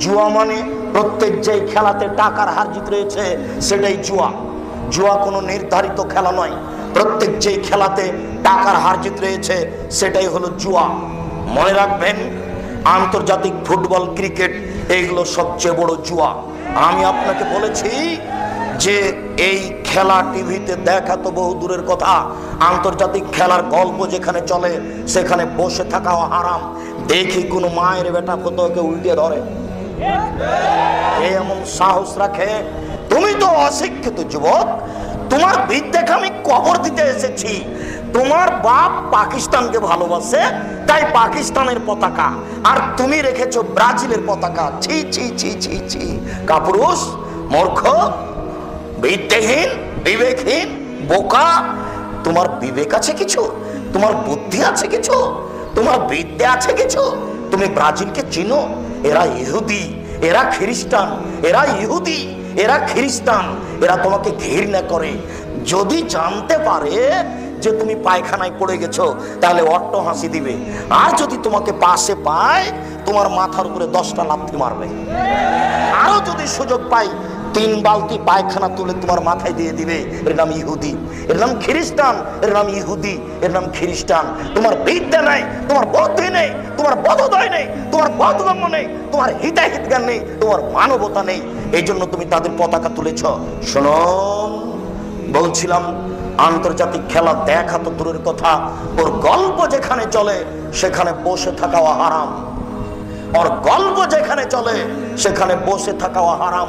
জুয়া মানে প্রত্যেক যেই খেলাতে টাকার হার জিত রয়েছে, সেটাই জুয়া। জুয়া কোনো নির্ধারিত খেলা নয়। প্রত্যেক যেই খেলাতে টাকার হার জিত রয়েছে, সেটাই হলো জুয়া। মনে রাখবেন, আন্তর্জাতিক ফুটবল, ক্রিকেট এইগুলো সবচেয়ে বড় জুয়া। আমি আপনাকে বলেছি যে, এই খেলা টিভিতে দেখা তো বহু দূরের কথা। আন্তর্জাতিক খেলার গল্প যেখানে চলে, সেখানে বসে থাকাও হারাম। দেখি কোনো মায়ের বেটা কোথাওকে উল্টে ধরে। এমন সাহস রাখে। তুমি তো অশিক্ষিত যুবক। তোমার বিদ্যাকে আমি কবর দিতে এসেছি। তোমার বাপ পাকিস্তানকে ভালোবাসে, তাই পাকিস্তানের পতাকা। আর তুমি রেখেছো ব্রাজিলের পতাকা। ছি ছি ছি ছি ছি। কাপুরুষ, মূর্খ বিদ্যাহীন বিবেকহীন, বোকা। তোমার বিবেক আছে কিছু? তোমার বুদ্ধি আছে কিছু? তোমার বিদ্যা আছে কিছু? তুমি ব্রাজিলকে চিনো? এরা ইহুদি, এরা খ্রিস্টান, এরা ইহুদি, এরা খ্রিস্টান, এরা তোমাকে ঘৃণা করে। যদি জানতে পারে যে তুমি পায়খানায় পড়ে গেছো, তাহলে অট্ট হাসি দিবে। আর যদি তোমাকে পাশে পায়, তোমার মাথার উপরে দশটা লাথি মারবে। আরও যদি সুযোগ পাই তিন বালতি পায়খানা তুলে তোমার মাথায় দিয়ে দিবে। এর নাম ইহুদি। এর নাম খ্রিস্টান। এর নাম ইহুদি। এর নাম খ্রিস্টান। তোমার বিদ্যা নেই, তোমার বুদ্ধি নেই, তোমার বোধোদয় নেই, তোমার বোধগম্য নেই, তোমার হিতাহিত জ্ঞান নেই, তোমার মানবতা নেই। এই জন্য তুমি তাদের পতাকা তুলেছ। শোনো, বলছিলাম, আন্তর্জাতিক খেলা দেখা তো দূরের কথা। ওর গল্প যেখানে চলে, সেখানে বসে থাকাও হারাম। ওর গল্প যেখানে চলে, সেখানে বসে থাকাও হারাম।